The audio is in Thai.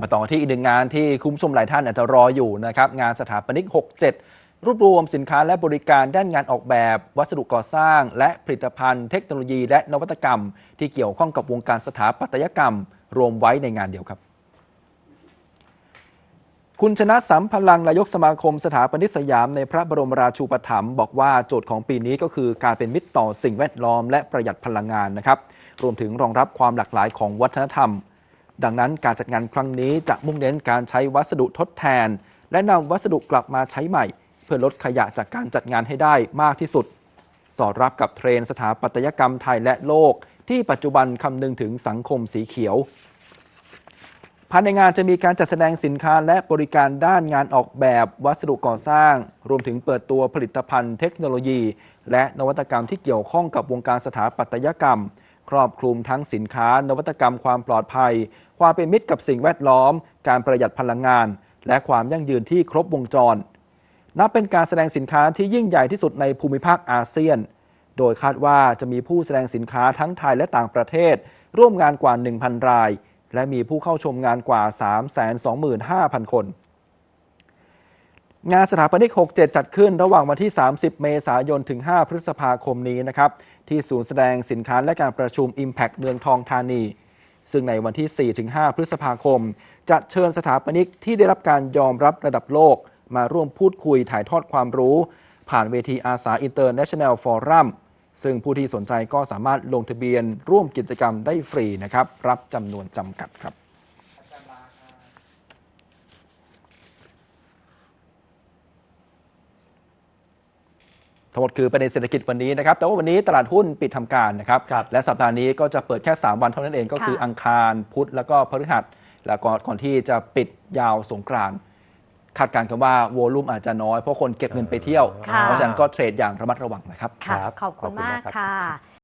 มาต่อที่อีกหนึ่งงานที่คุณผู้ชมหลายท่านอาจจะรออยู่นะครับงานสถาปนิก 67 รวบรวมสินค้าและบริการด้านงานออกแบบ วัสดุก่อสร้าง และผลิตภัณฑ์ เทคโนโลยีและนวัตกรรม ที่เกี่ยวข้องกับวงการสถาปัตยกรรม รวมไว้ในงานเดียวครับ คุณชนะสัมพลังนายกสมาคมสถาปนิกสยามในพระบรมราชูปถัมภ์บอกว่าโจทย์ของปีนี้ก็คือการเป็นมิตรต่อสิ่งแวดล้อมและประหยัดพลังงานนะครับรวมถึงรองรับความหลากหลายของวัฒนธรรม ดังนั้นการจัดงานครั้งนี้จะมุ่งเน้นการใช้วัสดุทดแทน และนำวัสดุกลับมาใช้ใหม่ เพื่อลดขยะจากการจัดงานให้ได้มากที่สุด สอดรับกับเทรนสถาปัตยกรรมไทยและโลก ที่ปัจจุบันคำนึงถึงสังคมสีเขียวภายในงานจะมีการจัดแสดงสินค้าและบริการด้านงานออกแบบวัสดุก่อสร้าง รวมถึงเปิดตัวผลิตภัณฑ์เทคโนโลยี และนวัตกรรมที่เกี่ยวข้องกับวงการสถาปัตยกรรม ครอบคลุมทั้งสินค้า นวัตกรรมความปลอดภัย ความเป็นมิตรกับสิ่งแวดล้อม การประหยัดพลังงาน และความยั่งยืนที่ครบวงจร นับเป็นการแสดงสินค้าที่ยิ่งใหญ่ที่สุดในภูมิภาคอาเซียน โดยคาดว่าจะมีผู้แสดงสินค้าทั้งไทยและต่างประเทศ ร่วมงานกว่า 1,000 ราย และมีผู้เข้าชมงานกว่า 325,000 คน งานสถาปนิก 67 จัดขึ้นระหว่างวันที่ 30 เมษายน ถึง 5 พฤษภาคมนี้นะครับ ที่ศูนย์แสดงสินค้าและการประชุม Impact เมืองทองธานี ซึ่งในวันที่4-5พฤษภาคม จะเชิญสถาปนิกที่ได้รับการยอมรับระดับโลก มาร่วมพูดคุยถ่ายทอดความรู้ ผ่านเวทีอาสา International Forum ซึ่งผู้ที่สนใจก็สามารถลงทะเบียนร่วมกิจกรรมได้ฟรีนะครับ รับจำนวนจำกัดครับ ทั้งหมดคือประเด็นเศรษฐกิจวันนี้นะครับ แต่ว่าวันนี้ตลาดหุ้นปิดทำการนะครับครับและสัปดาห์นี้ก็จะเปิดแค่ 3 วันเท่านั้นเองก็คือค่ะอังคารพุธแล้วก็พฤหัส แล้วก็ก่อนที่จะปิดยาวสงกรานต์คาดการณ์กันว่าโวลุ่มอาจจะน้อยเพราะคนเก็บเงินไปเที่ยวค่ะเพราะฉะนั้นก็เทรดอย่างระมัดระวังนะครับค่ะครับขอบคุณขอบคุณากกครับมามค่ะ